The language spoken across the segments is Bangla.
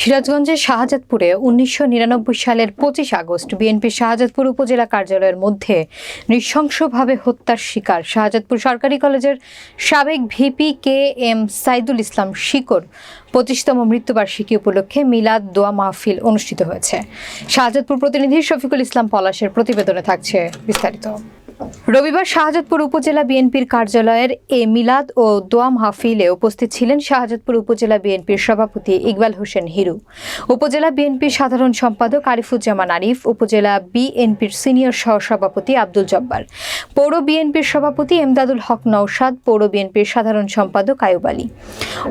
সিরাজগঞ্জের শাহজাদপুরে উনিশশো নিরানব্বই সালের পঁচিশ আগস্ট বিএনপির শাহজাদপুর উপজেলা কার্যালয়ের মধ্যে নৃশংসভাবে হত্যার শিকার শাহজাদপুর সরকারি কলেজের সাবেক VP K M Saidul Islam শিকর পঁচিশতম মৃত্যুবার্ষিকী উপলক্ষে মিলাদ দোয়া মাহফিল অনুষ্ঠিত হয়েছে। শাহজাদপুর প্রতিনিধি শফিকুল ইসলাম পলাশের প্রতিবেদনে থাকছে বিস্তারিত। রবিবার শাহজাদপুর উপজেলা বিএনপির কার্যালয়ের এ মিলাদ ও দোয়া মাহফিলে উপস্থিত ছিলেন শাহজাদপুর উপজেলা বিএনপির সভাপতি ইকবাল হোসেন হিরু, উপজেলা বিএনপির সাধারণ সম্পাদক আরিফুজ্জামান আরিফ, উপজেলা বিএনপির সিনিয়র সহসভাপতি আব্দুল জব্বার, পৌর বিএনপির সভাপতি এমদাদুল হক নওশাদ, পৌর বিএনপির সাধারণ সম্পাদক আয়ুব আলী,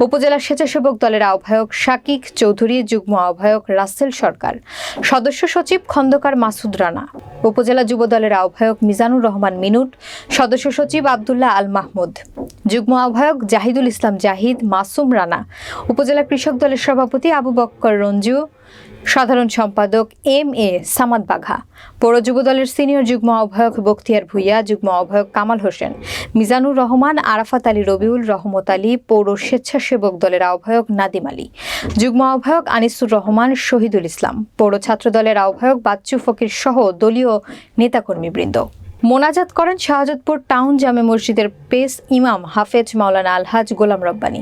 উপজেলা স্বেচ্ছাসেবক দলের আহ্বায়ক শাকিক চৌধুরী, যুগ্ম আহ্বায়ক রাসেল সরকার, সদস্য সচিব খন্দকার মাসুদ রানা উপজেলা যুব দলের আহ্বায়ক মিজানুর রহমান মিনুট, সদস্য সচিব আবদুল্লাহ আল মাহমুদ, যুগ্ম আহ্বায়ক জাহিদুল ইসলাম জাহিদ, মাসুম রানা, উপজেলা কৃষক দলের সভাপতি আবু বক্কর রঞ্জু সাধারণ সম্পাদক এম এ সামাদ বাঘা, পৌর যুব দলের সিনিয়র যুগ্ম আহ্বায়ক বখতিয়ার ভুইয়া, যুগ্ম আহ্বায়ক কামাল হোসেন, মিজানুর রহমান, আরাফাত আলী রবিউল, রহমত আলী, পৌর স্বেচ্ছাসেবক দলের আহ্বায়ক নাদিম আলী, যুগ্ম আহ্বায়ক আনিসুর রহমান, শহীদুল ইসলাম, পৌর ছাত্র দলের আহ্বায়ক বাচ্চু ফকির সহ দলীয় নেতাকর্মীবৃন্দ। মোনাজাত করেন শাহজাদপুর টাউন জামে মসজিদের পেস ইমাম হাফেজ মাওলানা আলহাজ গোলাম রব্বানী।